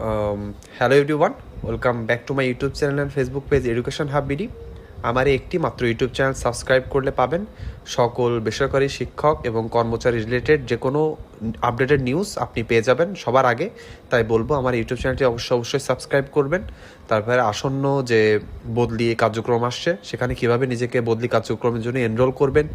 Um, hello everyone, welcome back to my YouTube channel and Facebook page Education Hub BD. আমার একটি মাত্র YouTube channel subscribe করলে পাবেন সকল বেসরকারি শিক্ষক এবং কর্মচারী রিলেটেড যে কোনো আপডেটেড নিউজ আপনি পেয়ে যাবেন সবার আগে তাই বলবো আমার ইউটিউব চ্যানেলটি অবশ্যই অবশ্যই সাবস্ক্রাইব করবেন তারপরে আসন্ন যে বদলি কার্যক্রম আসছে সেখানে কিভাবে নিজেকে বদলি কার্যক্রমের জন্য এনরোল করবেন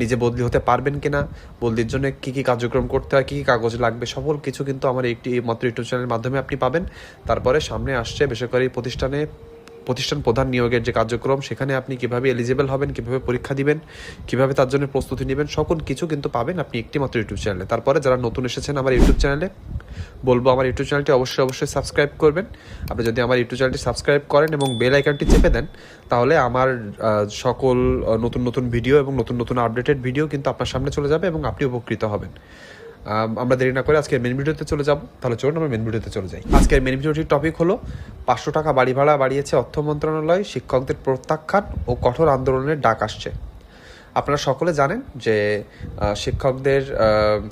নিজে বদলি হতে পারবেন কি না বদলির জন্য কী কী কার্যক্রম করতে হয় কী কী কাগজ লাগবে সকল কিছু কিন্তু আমার একটি মাত্র ইউটিউব চ্যানেলের মাধ্যমে আপনি পাবেন তারপরে সামনে আসছে বেসরকারি প্রতিষ্ঠানে প্রতিষ্ঠান প্রধান নিয়োগের যে কার্যক্রম সেখানে আপনি কিভাবে এলিজিবল হবেন কিভাবে পরীক্ষা দিবেন কিভাবে তার জন্য প্রস্তুতি নেবেন সকল কিছু কিন্তু পাবেন আপনি একটি মাত্র ইউটিউব চ্যানেলে তারপরে যারা নতুন এসেছেন আমার ইউটিউব চ্যানেলে বলবো আমার ইউটিউব চ্যানেলটি অবশ্যই অবশ্যই সাবস্ক্রাইব করবেন আপনি যদি আমার ইউটিউব চ্যানেলটি সাবস্ক্রাইব করেন এবং বেল আইকনটি চেপে দেন তাহলে আমার সকল নতুন নতুন ভিডিও এবং নতুন নতুন আপডেটেড ভিডিও কিন্তু আপনার সামনে চলে যাবে এবং আপনি উপকৃত হবেন আমরা দেরি না করে আজকের মেন ভিডিওতে চলে যাব তাহলে চলুন আমরা মেন ভিডিওতে চলে যাই আজকের মেন ভিডিওটির টপিক হলো পাঁচশো টাকা বাড়ি ভাড়া বাড়িয়েছে অর্থ মন্ত্রণালয় শিক্ষকদের প্রত্যাখ্যান ও কঠোর আন্দোলনের ডাক আসছে আপনারা সকলে জানেন যে শিক্ষকদের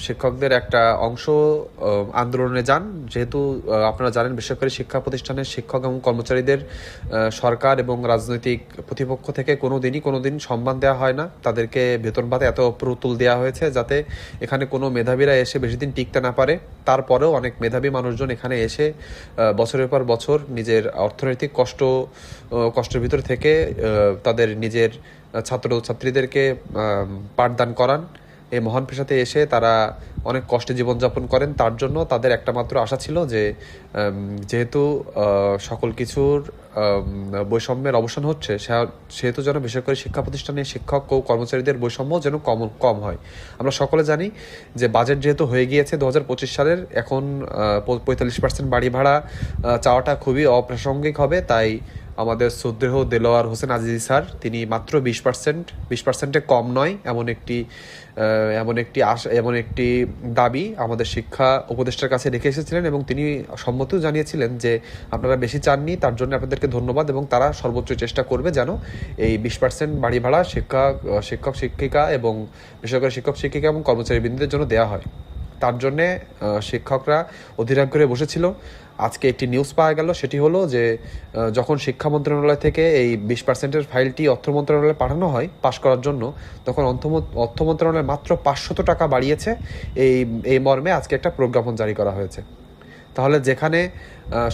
শিক্ষকদের একটা অংশ আন্দোলনে যান যেহেতু আপনারা জানেন বেসরকারি শিক্ষা প্রতিষ্ঠানের শিক্ষক এবং কর্মচারীদের সরকার এবং রাজনৈতিক প্রতিপক্ষ থেকে কোনো দিনই কোনো দিন সম্মান দেওয়া হয় না তাদেরকে বেতন ভাতে এত প্রতুল দেওয়া হয়েছে যাতে এখানে কোনো মেধাবীরা এসে বেশি দিন টিকতে না পারে তারপরেও অনেক মেধাবী মানুষজন এখানে এসে বছরের পর বছর নিজের অর্থনৈতিক কষ্ট কষ্টের ভিতর থেকে তাদের নিজের ছাত্র ছাত্রীদেরকে পাঠদান করান এই মহান পেশাতে এসে তারা অনেক কষ্টে জীবনযাপন করেন তার জন্য তাদের একটা মাত্র আশা ছিল যে যেহেতু সকল কিছুর বৈষম্যের অবসান হচ্ছে সেহেতু যেন বেসরকারি শিক্ষা প্রতিষ্ঠানে শিক্ষক ও কর্মচারীদের বৈষম্য যেন কম কম হয় আমরা সকলে জানি যে বাজেট যেহেতু হয়ে গিয়েছে দু সালের এখন পঁয়তাল্লিশ পার্সেন্ট বাড়ি ভাড়া চাওয়াটা খুবই অপ্রাসঙ্গিক হবে তাই আমাদের শ্রদ্ধেহ দেলোয়ার হোসেন আজিজি স্যার তিনি মাত্র বিশ পার্সেন্ট বিশ পার্সেন্টে কম নয় এমন একটি এমন একটি আশা এমন একটি দাবি আমাদের শিক্ষা উপদেষ্টার কাছে রেখে এসেছিলেন এবং তিনি সম্মতিও জানিয়েছিলেন যে আপনারা বেশি চাননি তার জন্য আপনাদেরকে ধন্যবাদ এবং তারা সর্বোচ্চ চেষ্টা করবে যেন এই বিশ পার্সেন্ট বাড়ি ভাড়া শিক্ষা শিক্ষক শিক্ষিকা এবং বেসরকারি শিক্ষক শিক্ষিকা এবং কর্মচারী কর্মচারীবৃন্দের জন্য দেওয়া হয় তার জন্যে শিক্ষকরা অধীরাগ করে বসেছিল আজকে একটি নিউজ পাওয়া গেল সেটি হলো যে যখন শিক্ষা মন্ত্রণালয় থেকে এই বিশ পার্সেন্টের ফাইলটি অর্থ মন্ত্রণালয়ে পাঠানো হয় পাশ করার জন্য তখন অর্থ মন্ত্রণালয় মাত্র পাঁচশত টাকা বাড়িয়েছে এই এই মর্মে আজকে একটা প্রজ্ঞাপন জারি করা হয়েছে তাহলে যেখানে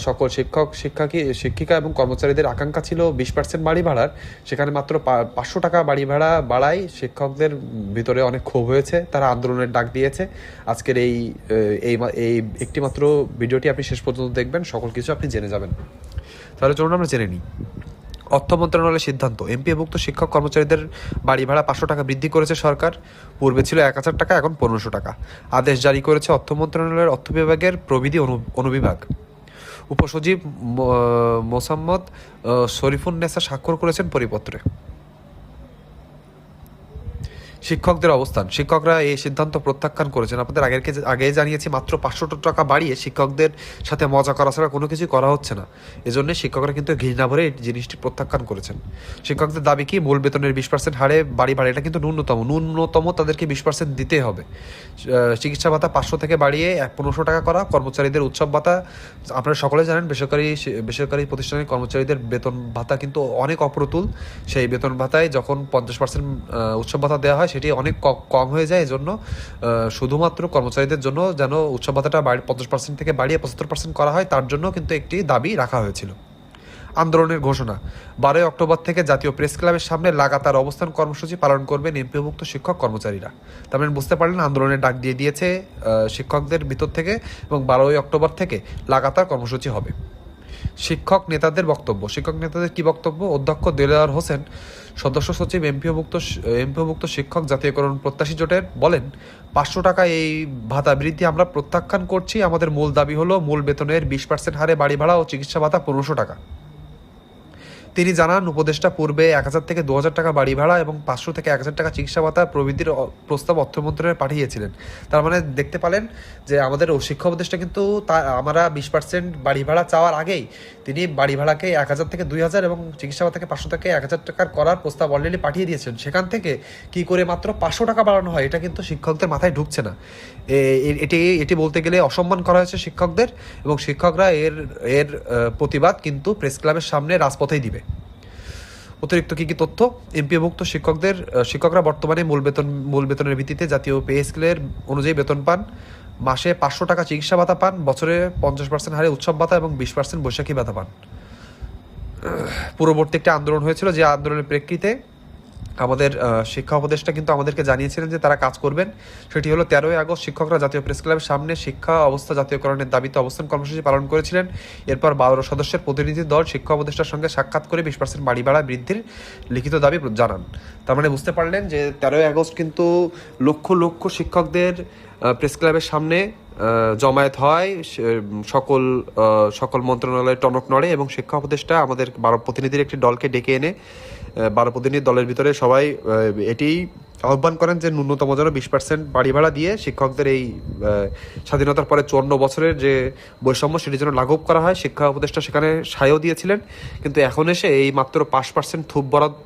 সকল শিক্ষক শিক্ষাকী শিক্ষিকা এবং কর্মচারীদের আকাঙ্ক্ষা ছিল বিশ পার্সেন্ট বাড়ি ভাড়ার সেখানে মাত্র পাঁচশো টাকা বাড়ি ভাড়া বাড়ায় শিক্ষকদের ভিতরে অনেক ক্ষোভ হয়েছে তারা আন্দোলনের ডাক দিয়েছে আজকের এই এই একটিমাত্র ভিডিওটি আপনি শেষ পর্যন্ত দেখবেন সকল কিছু আপনি জেনে যাবেন তাহলে চলুন আমরা জেনে নিই অর্থ মন্ত্রণালয়ের সিদ্ধান্ত এমপিভুক্ত শিক্ষক কর্মচারীদের বাড়ি ভাড়া পাঁচশো টাকা বৃদ্ধি করেছে সরকার পূর্বে ছিল এক হাজার টাকা এখন পনেরোশো টাকা আদেশ জারি করেছে অর্থ মন্ত্রণালয়ের অর্থ বিভাগের প্রবিধি অনুবিভাগ উপসচিব মোসাম্মদ শরীফুন্নেসা স্বাক্ষর করেছেন পরিপত্রে শিক্ষকদের অবস্থান শিক্ষকরা এই সিদ্ধান্ত প্রত্যাখ্যান করেছেন আপনাদের আগের আগে জানিয়েছি মাত্র পাঁচশো টাকা বাড়িয়ে শিক্ষকদের সাথে মজা করা ছাড়া কোনো কিছুই করা হচ্ছে না এজন্য শিক্ষকরা কিন্তু ঘৃণা ভরে এই জিনিসটি প্রত্যাখ্যান করেছেন শিক্ষকদের দাবি কি মূল বেতনের বিশ পার্সেন্ট হারে বাড়ি বাড়ি এটা কিন্তু ন্যূনতম ন্যূনতম তাদেরকে বিশ পার্সেন্ট দিতে হবে চিকিৎসা ভাতা পাঁচশো থেকে বাড়িয়ে এক পনেরোশো টাকা করা কর্মচারীদের উৎসব ভাতা আপনারা সকলে জানেন বেসরকারি বেসরকারি প্রতিষ্ঠানের কর্মচারীদের বেতন ভাতা কিন্তু অনেক অপ্রতুল সেই বেতন ভাতায় যখন পঞ্চাশ পার্সেন্ট উৎসব ভাতা দেওয়া হয় সেটি অনেক কম হয়ে যায় এজন্য শুধুমাত্র কর্মচারীদের জন্য যেন উৎসব ভাতাটা পঞ্চাশ পার্সেন্ট থেকে বাড়িয়ে পঁচাত্তর পার্সেন্ট করা হয় তার জন্য কিন্তু একটি দাবি রাখা হয়েছিল আন্দোলনের ঘোষণা বারোই অক্টোবর থেকে জাতীয় প্রেস ক্লাবের সামনে লাগাতার অবস্থান কর্মসূচি পালন করবেন এমপিভুক্ত শিক্ষক কর্মচারীরা তার মানে বুঝতে পারলেন আন্দোলনের ডাক দিয়ে দিয়েছে শিক্ষকদের ভিতর থেকে এবং বারোই অক্টোবর থেকে লাগাতার কর্মসূচি হবে শিক্ষক নেতাদের বক্তব্য শিক্ষক নেতাদের কি বক্তব্য অধ্যক্ষ দেলার হোসেন সদস্য সচিব এমপিওভুক্ত এমপিওভুক্ত শিক্ষক জাতীয়করণ প্রত্যাশী জোটের বলেন পাঁচশো টাকা এই ভাতা বৃদ্ধি আমরা প্রত্যাখ্যান করছি আমাদের মূল দাবি হলো মূল বেতনের বিশ পার্সেন্ট হারে বাড়ি ভাড়া ও চিকিৎসা ভাতা পনেরোশো টাকা তিনি জানান উপদেষ্টা পূর্বে এক হাজার থেকে দু হাজার টাকা বাড়ি ভাড়া এবং পাঁচশো থেকে এক হাজার টাকা চিকিৎসা ভাতা প্রভৃতির প্রস্তাব অর্থমন্ত্রণে পাঠিয়েছিলেন তার মানে দেখতে পালেন যে আমাদের শিক্ষা উপদেষ্টা কিন্তু তা আমরা বিশ পার্সেন্ট বাড়ি ভাড়া চাওয়ার আগেই তিনি বাড়ি ভাড়াকে এক হাজার থেকে দুই হাজার এবং চিকিৎসা ভাতাকে পাঁচশো থেকে এক হাজার টাকার করার প্রস্তাব অলরেডি পাঠিয়ে দিয়েছেন সেখান থেকে কি করে মাত্র পাঁচশো টাকা বাড়ানো হয় এটা কিন্তু শিক্ষকদের মাথায় ঢুকছে না এটি এটি বলতে গেলে অসম্মান করা হয়েছে শিক্ষকদের এবং শিক্ষকরা এর এর প্রতিবাদ কিন্তু প্রেস ক্লাবের সামনে রাজপথেই দিবে অতিরিক্ত কী কী তথ্য এমপিভুক্ত শিক্ষকদের শিক্ষকরা বর্তমানে মূল বেতন মূল বেতনের ভিত্তিতে জাতীয় পে স্কেলের অনুযায়ী বেতন পান মাসে পাঁচশো টাকা চিকিৎসা ভাতা পান বছরে পঞ্চাশ পার্সেন্ট হারে উৎসব ভাতা এবং বিশ পার্সেন্ট বৈশাখী ভাতা পান পূর্ববর্তী একটি আন্দোলন হয়েছিল যে আন্দোলনের প্রেক্ষিতে আমাদের শিক্ষা উপদেষ্টা কিন্তু আমাদেরকে জানিয়েছিলেন যে তারা কাজ করবেন সেটি হলো তেরোই আগস্ট শিক্ষকরা জাতীয় প্রেস ক্লাবের সামনে শিক্ষা অবস্থা জাতীয়করণের দাবিতে অবস্থান কর্মসূচি পালন করেছিলেন এরপর বারো সদস্যের প্রতিনিধি দল শিক্ষা উপদেষ্টার সঙ্গে সাক্ষাৎ করে বিশ পার্সেন্ট বাড়ি ভাড়া বৃদ্ধির লিখিত দাবি জানান তার মানে বুঝতে পারলেন যে তেরোই আগস্ট কিন্তু লক্ষ লক্ষ শিক্ষকদের প্রেস ক্লাবের সামনে জমায়েত হয় সকল সকল মন্ত্রণালয়ের টনক নড়ে এবং শিক্ষা উপদেষ্টা আমাদের বারো প্রতিনিধির একটি দলকে ডেকে এনে বারো প্রতিনিধি দলের ভিতরে সবাই এটি আহ্বান করেন যে ন্যূনতম যেন বিশ পার্সেন্ট বাড়ি ভাড়া দিয়ে শিক্ষকদের এই স্বাধীনতার পরে চুয়ান্ন বছরের যে বৈষম্য সেটি যেন লাঘব করা হয় শিক্ষা উপদেষ্টা সেখানে সায়ও দিয়েছিলেন কিন্তু এখন এসে এই মাত্র পাঁচ পার্সেন্ট থুপ বরাদ্দ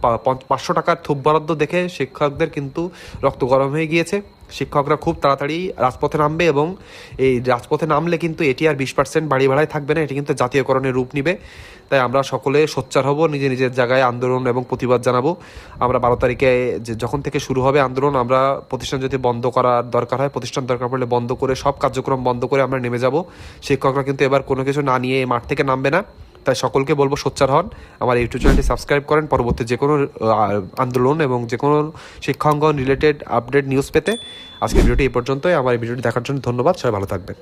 পাঁচশো টাকার থুপ বরাদ্দ দেখে শিক্ষকদের কিন্তু রক্ত গরম হয়ে গিয়েছে শিক্ষকরা খুব তাড়াতাড়ি রাজপথে নামবে এবং এই রাজপথে নামলে কিন্তু এটি আর বিশ পার্সেন্ট বাড়ি ভাড়ায় থাকবে না এটি কিন্তু জাতীয়করণের রূপ নিবে তাই আমরা সকলে সোচ্চার হব নিজের নিজের জায়গায় আন্দোলন এবং প্রতিবাদ জানাবো আমরা বারো তারিখে যে যখন থেকে শুরু হবে আন্দোলন আমরা প্রতিষ্ঠান যদি বন্ধ করার দরকার হয় প্রতিষ্ঠান দরকার পড়লে বন্ধ করে সব কার্যক্রম বন্ধ করে আমরা নেমে যাব শিক্ষকরা কিন্তু এবার কোনো কিছু না নিয়ে মাঠ থেকে নামবে না তাই সকলকে বলবো সোচ্চার হন আমার ইউটিউব চ্যানেলটি সাবস্ক্রাইব করেন পরবর্তী যে কোনো আন্দোলন এবং যে কোনো শিক্ষাঙ্গন রিলেটেড আপডেট নিউজ পেতে আজকের ভিডিওটি এই পর্যন্তই আমার এই ভিডিওটি দেখার জন্য ধন্যবাদ সবাই ভালো থাকবেন